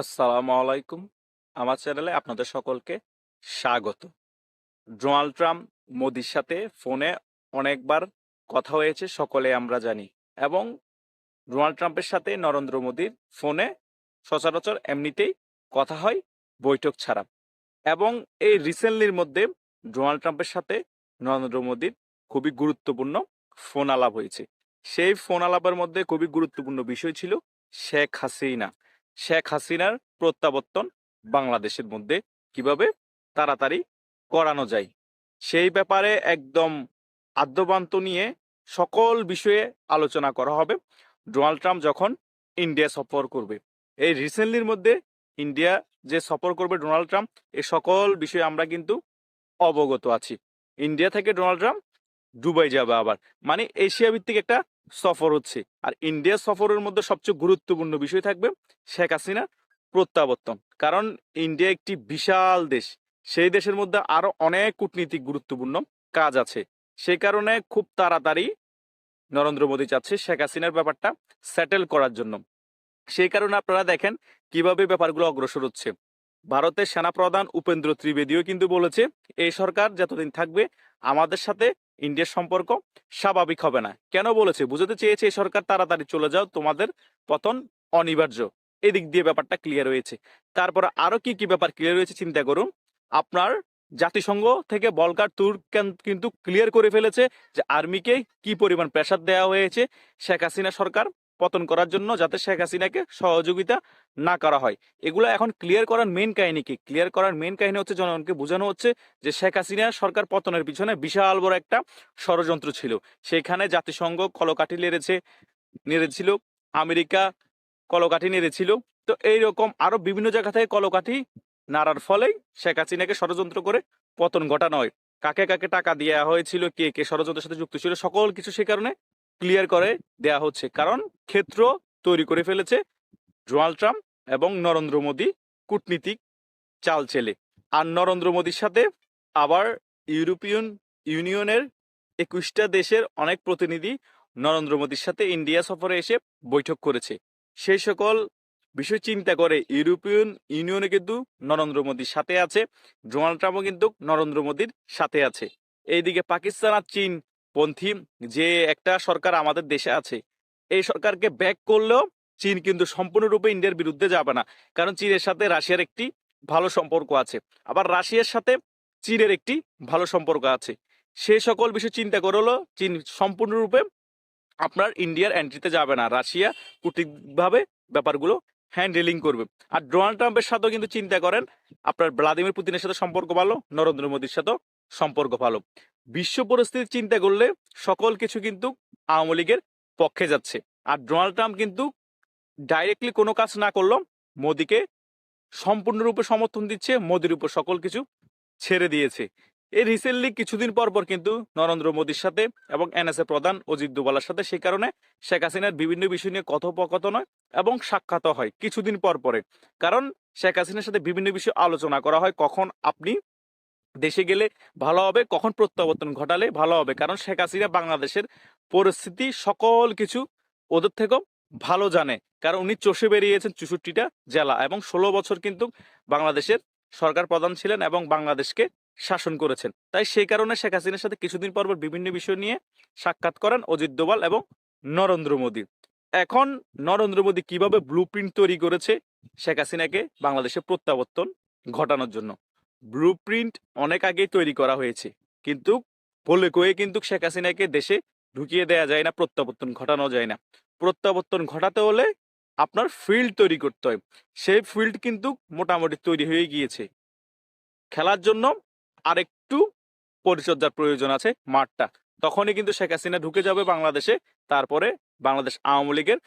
আসসালামু আলাইকুম। আমার চ্যানেলে আপনাদের সকলকে স্বাগত। ডোনাল্ড ট্রাম্প মোদির সাথে ফোনে অনেকবার কথা হয়েছে, সকলে আমরা জানি। এবং ডোনাল্ড ট্রাম্পের সাথে নরেন্দ্র মোদির ফোনে সচরাচর এমনিতেই কথা হয় বৈঠক ছাড়া। এবং এই রিসেন্টলির মধ্যে ডোনাল্ড ট্রাম্পের সাথে নরেন্দ্র মোদির খুবই গুরুত্বপূর্ণ ফোন আলাপ হয়েছে। সেই ফোন আলাপের মধ্যে খুবই গুরুত্বপূর্ণ বিষয় ছিল শেখ হাসিনা। শেখ হাসিনার প্রত্যাবর্তন বাংলাদেশের মধ্যে কীভাবে তাড়াতাড়ি করানো যায়? সেই ব্যাপারে একদম আদ্যবান্ত নিয়ে সকল বিষয়ে আলোচনা করা হবে। ডোনাল্ড ট্রাম্প যখন ইন্ডিয়া সফর করবে, এই রিসেন্টলির মধ্যে ইন্ডিয়া যে সফর করবে ডোনাল্ড ট্রাম্প এই সকল বিষয়ে আমরা কিন্তু অবগত আছি। ইন্ডিয়া থেকে ডোনাল্ড ট্রাম্প দুবাই যাবে আবার। মানে এশিয়া ভিত্তিক একটা সফর হচ্ছে। আর ইন্ডিয়া সফরের মধ্যে সবচেয়ে গুরুত্বপূর্ণ বিষয় থাকবে শেখ হাসিনা প্রত্যাবর্তন। কারণ ইন্ডিয়া একটি বিশাল দেশ। সেই দেশের মধ্যে আরও অনেক কূটনীতিক গুরুত্বপূর্ণ কাজ আছে। সেই কারণে খুব তাড়াতাড়ি নরেন্দ্র মোদী চাচ্ছে শেখ হাসিনার ব্যাপারটা সেটেল করার জন্য। সেই কারণে আপনারা দেখেন কীভাবে ব্যাপারগুলো অগ্রসর হচ্ছে। ভারতের সেনাপ্রধান উপেন্দ্র ত্রিবেদীও কিন্তু বলেছে, এই সরকার যতদিন থাকবে আমাদের সাথে ইন্ডিয়ার সম্পর্ক স্বাভাবিক হবে না। কেন বলেছে? বুঝতে চেয়েছে এই সরকার, তাড়াতাড়ি চলে যাও, তোমাদের পতন অনিবার্য। এদিক দিয়ে ব্যাপারটা ক্লিয়ার রয়েছে তারপর আরও কি কি ব্যাপার ক্লিয়ার রয়েছে চিন্তা করুন। আপনার জাতিসংঘ থেকে বলকার তুর কিন্তু ক্লিয়ার করে ফেলেছে যে আর্মিকে কি পরিমাণ প্রেশার দেওয়া হয়েছে। শেখ হাসিনা সরকার পতন করার জন্য যাতে শেখ হাসিনাকে সহযোগিতা না করা হয়। এগুলো এখন ক্লিয়ার করার মেন কাহিনী কি? ক্লিয়ার করার মেন কাহিনী হচ্ছে জনগণকে বোঝানো হচ্ছে যে শেখ হাসিনা সরকার পতনের পিছনে বিশাল বড় একটা ষড়যন্ত্র ছিল। সেখানে জাতিসংঘ কলকাঠি নেড়েছে, নেড়েছিল, আমেরিকা কলকাঠি নেড়েছিল। তো এইরকম আরও বিভিন্ন জায়গা থেকে কলকাঠি নাড়ার ফলেই শেখ হাসিনাকে ষড়যন্ত্র করে পতন ঘটানো হয়। কাকে কাকে টাকা দেওয়া হয়েছিল, কে কে ষড়যন্ত্রের সাথে যুক্ত ছিল, সকল কিছু সে কারণে ক্লিয়ার করে দেয়া হচ্ছে। কারণ ক্ষেত্র তৈরি করে ফেলেছে ডোনাল্ড ট্রাম্প এবং নরেন্দ্র মোদী কূটনীতিক চাল চেলে আর নরেন্দ্র মোদীর সাথে আবার ইউরোপিয়ান ইউনিয়নের একুশটা দেশের অনেক প্রতিনিধি নরেন্দ্র মোদীর সাথে ইন্ডিয়া সফরে এসে বৈঠক করেছে। সেই সকল বিষয় চিন্তা করে ইউরোপিয়ান ইউনিয়নে কিন্তু নরেন্দ্র মোদীর সাথে আছে, ডোনাল্ড ট্রাম্পও কিন্তু নরেন্দ্র মোদীর সাথে আছে। এইদিকে পাকিস্তান আর চীন পন্থী যে একটা সরকার আমাদের দেশে আছে, এই সরকারকে ব্যাক করলেও চীন কিন্তু সম্পূর্ণরূপে ইন্ডিয়ার বিরুদ্ধে যাবে না। কারণ চীনের সাথে রাশিয়ার একটি ভালো সম্পর্ক আছে। আবার রাশিয়ার সাথে চীনের একটি ভালো সম্পর্ক আছে। সে সকল বিষয় চিন্তা করল চীন সম্পূর্ণরূপে আপনার ইন্ডিয়ার এন্ট্রিতে যাবে না। রাশিয়া কূটনীতিকভাবে ব্যাপারগুলো হ্যান্ডেলিং করবে। আর ডোনাল্ড ট্রাম্পের সাথেও কিন্তু চিন্তা করেন, আপনার ভ্লাদিমির পুতিনের সাথে সম্পর্ক ভালো, নরেন্দ্র মোদীর সাথেও সম্পর্ক ভালো। বিশ্ব পরিস্থিতি চিন্তা করলে সকল কিছু কিন্তু আওয়ামী লীগের পক্ষে যাচ্ছে। আর ডোনাল্ড ট্রাম্প কিন্তু ডাইরেক্টলি কোনো কাজ না করলেও মোদীকে সম্পূর্ণরূপে সমর্থন দিচ্ছে, মোদির উপর সকল কিছু ছেড়ে দিয়েছে। এই রিসেন্টলি কিছুদিন পর পর কিন্তু নরেন্দ্র মোদীর সাথে এবং এনএসএ প্রধান অজিত দুবালার সাথে সেই কারণে শেখ হাসিনার বিভিন্ন বিষয় নিয়ে কথোপকথন হয় এবং সাক্ষাৎ হয় কিছুদিন পর পরে। কারণ শেখ হাসিনার সাথে বিভিন্ন বিষয়ে আলোচনা করা হয়, কখন আপনি দেশে গেলে ভালো হবে, কখন প্রত্যাবর্তন ঘটালে ভালো হবে। কারণ শেখ হাসিনা বাংলাদেশের পরিস্থিতি সকল কিছু ওদের থেকেও ভালো জানে। কারণ উনি চষে বেরিয়েছেন চৌষট্টিটা জেলা এবং ষোলো বছর কিন্তু বাংলাদেশের সরকার প্রধান ছিলেন এবং বাংলাদেশকে শাসন করেছেন। তাই সেই কারণে শেখ হাসিনার সাথে কিছুদিন পর বিভিন্ন বিষয় নিয়ে সাক্ষাৎ করেন অজিত দোভাল এবং নরেন্দ্র মোদী। এখন নরেন্দ্র মোদী কীভাবে ব্লু তৈরি করেছে, শেখ হাসিনাকে বাংলাদেশে প্রত্যাবর্তন ঘটানোর জন্য? ব্লু অনেক আগেই তৈরি করা হয়েছে। কিন্তু বলে কয়ে কিন্তু শেখ হাসিনাকে দেশে ঢুকিয়ে দেয়া যায় না, প্রত্যাবর্তন ঘটানো যায় না। প্রত্যাবর্তন ঘটাতে হলে আপনার ফিল্ড তৈরি করতে হয়। সেই ফিল্ড কিন্তু মোটামুটি তৈরি হয়ে গিয়েছে। খেলার জন্য আরেকটু পরিচর্যার প্রয়োজন আছে মাঠটা। তখনই কিন্তু শেখ হাসিনা ঢুকে যাবে বাংলাদেশে, তারপরে বাংলাদেশ আওয়ামী লীগের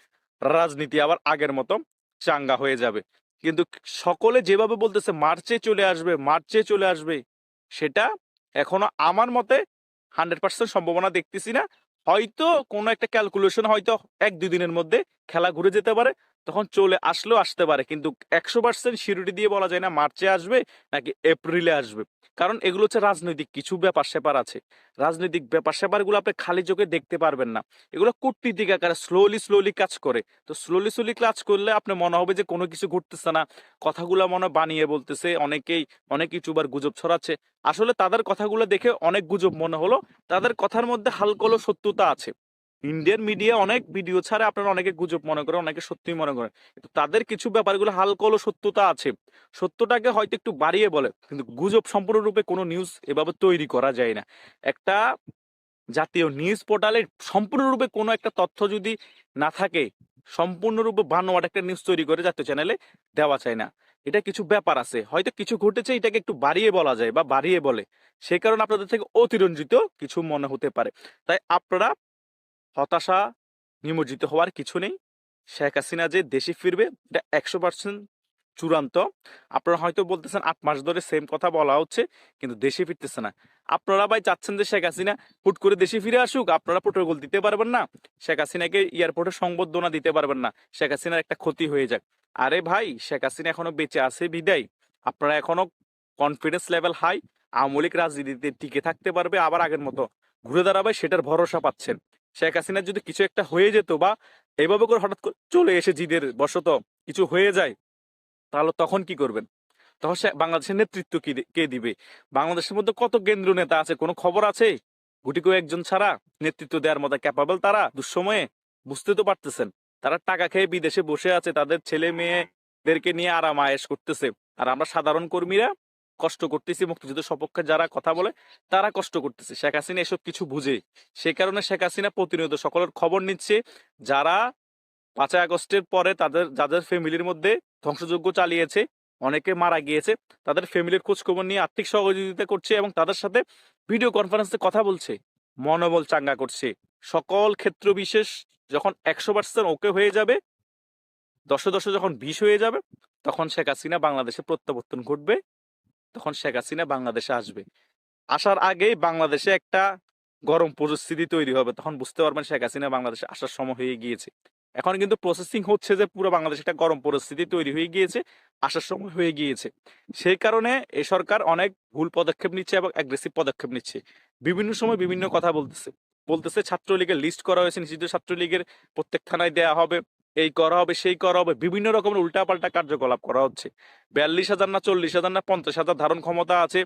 রাজনীতি আবার আগের মতো চাঙ্গা হয়ে যাবে। কিন্তু সকলে যেভাবে বলতেছে, মার্চে চলে আসবে, মার্চে চলে আসবে, সেটা এখনও আমার মতে হান্ড্রেড পার্সেন্ট সম্ভাবনা দেখতেছি না। হয়তো কোনো একটা ক্যালকুলেশন হয়তো এক দুই দিনের মধ্যে খেলা ঘুরে যেতে পারে। তখন চলে আসলেও আসতে পারে। কিন্তু একশো পার্সেন্ট সিউরিটি দিয়ে বলা যায় না মার্চে আসবে নাকি এপ্রিলে আসবে। কারণ এগুলো হচ্ছে রাজনৈতিক, কিছু ব্যাপার স্যাপার আছে। রাজনৈতিক ব্যাপার স্যাপারগুলো আপনি খালি চোখে দেখতে পারবেন না। এগুলো কূটনীতিক আকারে স্লোলি স্লোলি কাজ করে। তো স্লোলি স্লোলি কাজ করলে আপনার মনে হবে যে কোনো কিছু ঘটতেছে না। কথাগুলো মনে বানিয়ে বলতেছে, অনেকেই, অনেক ইউটিউবার গুজব ছড়াচ্ছে। আসলে তাদের কথাগুলো দেখে অনেক গুজব মনে হলো। তাদের কথার মধ্যে হালকা হলেও সত্যতা আছে। ইন্ডিয়ান মিডিয়া অনেক ভিডিও ছাড়া, আপনারা অনেকে গুজব মনে করেন, অনেকে সত্যি মনে করেন। কিন্তু তাদের কিছু ব্যাপারগুলো হালকা হলেও সত্যতা আছে। সত্যটাকে হয়তো একটু বাড়িয়ে বলে, কিন্তু গুজব সম্পূর্ণরূপে কোনো নিউজ এভাবে তৈরি করা যায় না। একটা জাতীয় নিউজ পোর্টালে সম্পূর্ণরূপে কোনো একটা তথ্য যদি না থাকে, সম্পূর্ণরূপে বানোয়াট একটা নিউজ তৈরি করে জাতীয় চ্যানেলে দেওয়া যায় না। এটা কিছু ব্যাপার আছে। হয়তো কিছু ঘটেছে, এটাকে একটু বাড়িয়ে বলা যায় বা বাড়িয়ে বলে। সেই কারণে আপনাদের থেকে অতিরঞ্জিত কিছু মনে হতে পারে। তাই আপনারা হতাশা, নিমজ্জিত হওয়ার কিছু নেই। শেখ হাসিনা যে দেশে ফিরবে, এটা একশো পার্সেন্ট চূড়ান্ত। আপনারা হয়তো বলতেছেন, আট মাস ধরে সেম কথা বলা হচ্ছে, কিন্তু দেশে ফিরতেছে না। আপনারা ভাই চাচ্ছেন যে শেখ হাসিনা হুট করে দেশে ফিরে আসুক, আপনারা প্রোটোকল দিতে পারবেন না। শেখ হাসিনাকে এয়ারপোর্টে সংবর্ধনা দিতে পারবেন না। শেখ হাসিনার একটা ক্ষতি হয়ে যাক। আরে ভাই, শেখ হাসিনা এখনও বেঁচে আছে বিদায়। আপনারা এখনও confidence level high Awami League রাজনীতিতে টিকে থাকতে পারবে আবার আগের মতো। ঘুরে দাঁড়াবে, সেটার ভরসা পাচ্ছেন। শেখ হাসিনার যদি কিছু একটা হয়ে যেত বা এভাবে করে হঠাৎ করে চলে এসে জিদের বশত কিছু হয়ে যায়, তাহলে তখন কি করবেন? তখন সে বাংলাদেশের নেতৃত্ব কি কে দিবে? বাংলাদেশের মধ্যে কত কেন্দ্র নেতা আছে? কোনো খবর আছে? গুটি একজন ছাড়া নেতৃত্ব দেওয়ার মতো ক্যাপাবল তারা? দুঃসময়ে বুঝতে তো পারতেছেন। তারা টাকা খেয়ে বিদেশে বসে আছে, তাদের ছেলে মেয়েদেরকে নিয়ে আরাম আয়েস করতেছে। আর আমরা সাধারণ কর্মীরা কষ্ট করতেছি, মুক্তিযুদ্ধ সপক্ষে যারা কথা বলে, তারা কষ্ট করতেছে। শেখ হাসিনা এসব কিছু বুঝে। সেই কারণে শেখ হাসিনা প্রতিনিয়ত সকলের খবর নিচ্ছে, যারা পাঁচই আগস্টের পরে তাদের, যাদের ফ্যামিলির মধ্যে ধ্বংসযজ্ঞ চালিয়েছে, অনেকে মারা গিয়েছে, তাদের ফ্যামিলির খোঁজখবর নিয়ে আর্থিক সহযোগিতা করছে এবং তাদের সাথে ভিডিও কনফারেন্সে কথা বলছে, মনোবল চাঙ্গা করছে। সকল ক্ষেত্র বিশেষ যখন একশো পার্সেন্ট ওকে হয়ে যাবে, দশে দশে যখন বিষ হয়ে যাবে, তখন শেখ হাসিনা বাংলাদেশে প্রত্যাবর্তন ঘটবে। তখন শেখ হাসিনা বাংলাদেশে আসবে। আসার আগেই বাংলাদেশে একটা গরম পরিস্থিতি তৈরি হবে। তখন বুঝতে পারবেন শেখ হাসিনা বাংলাদেশে আসার সময় হয়ে গিয়েছে। এখন কিন্তু প্রসেসিং হচ্ছে যে পুরো বাংলাদেশে একটা গরম পরিস্থিতি তৈরি হয়ে গিয়েছে, আসার সময় হয়ে গিয়েছে। সেই কারণে এ সরকার অনেক ভুল পদক্ষেপ নিচ্ছে এবং অ্যাগ্রেসিভ পদক্ষেপ নিচ্ছে। বিভিন্ন সময় বিভিন্ন কথা বলতেছে। বলতেছে ছাত্রলীগের লিস্ট করা হয়েছে, নিষিদ্ধ ছাত্রলীগের প্রত্যেক থানায় দেয়া হবে। এই করা হবে, সেই করা হবে, বিভিন্ন রকমের উল্টাপাল্টা কার্যকলাপ করা হচ্ছে। বিয়াল্লিশ হাজার না চল্লিশ হাজার না পঞ্চাশ হাজার ধারণ ক্ষমতা আছে।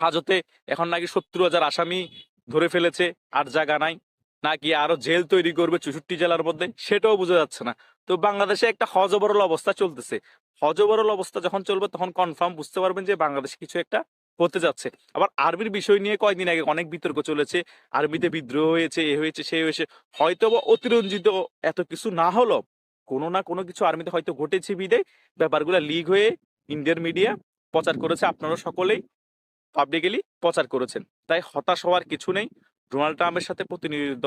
হাজতে এখন নাকি সত্তর হাজার আসামি ধরে ফেলেছে, আর জায়গা নাই। নাকি আরও জেল তৈরি করবে চৌষট্টি জেলার মধ্যে, সেটাও বোঝা যাচ্ছে না। তো বাংলাদেশে একটা হজবরল অবস্থা চলতেছে। হজবরল অবস্থা যখন চলবে, তখন কনফার্ম বুঝতে পারবেন যে বাংলাদেশে কিছু একটা হতে যাচ্ছে। আবার আরবির বিষয় নিয়ে কয়েকদিন আগে অনেক বিতর্ক চলেছে। আরবিতে বিদ্রোহ হয়েছে, এ হয়েছে, সে হয়েছে। হয়তো বা অতিরঞ্জিত এত কিছু না হলো কোনো না কোনো কিছু আর্মিতে হয়তো ঘটেছে বিদে। ব্যাপারগুলো লিক হয়ে ইন্ডিয়ান মিডিয়া প্রচার করেছে আপনারা সকলেই। পাবলিকলি প্রচার করেছেন। তাই হতাশ হওয়ার কিছু নেই। ডোনাল্ড ট্রাম্পের সাথে প্রতিনিধিত্ব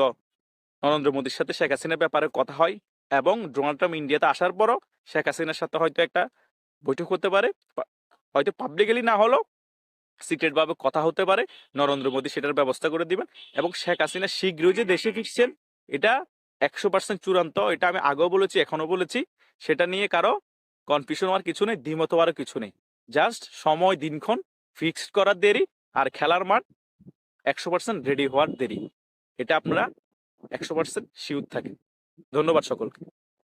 নরেন্দ্র মোদীর সাথে শেখ হাসিনার ব্যাপারে কথা হয় এবং ডোনাল্ড ট্রাম্প ইন্ডিয়াতে আসার পরও শেখ হাসিনার সাথে হয়তো একটা বৈঠক হতে পারে। হয়তো পাবলিকলি না হলেও সিক্রেট ভাবে কথা হতে পারে, নরেন্দ্র মোদী সেটার ব্যবস্থা করে দিবেন এবং শেখ হাসিনা শীঘ্রই যে দেশে ফিরছেন, এটা একশো পার্সেন্ট চূড়ান্ত, এটা আমি আগেও বলেছি এখনও বলেছি, সেটা নিয়ে কারও কনফিউশন হওয়ার কিছু নেই, দ্বিমত হওয়ার কিছু নেই। জাস্ট সময়, দিনক্ষণ ফিক্সড করার দেরি আর খেলার মাঠ একশো পার্সেন্ট রেডি হওয়ার দেরি। এটা আপনারা একশো পার্সেন্ট শিওর থাকে ধন্যবাদ সকলকে।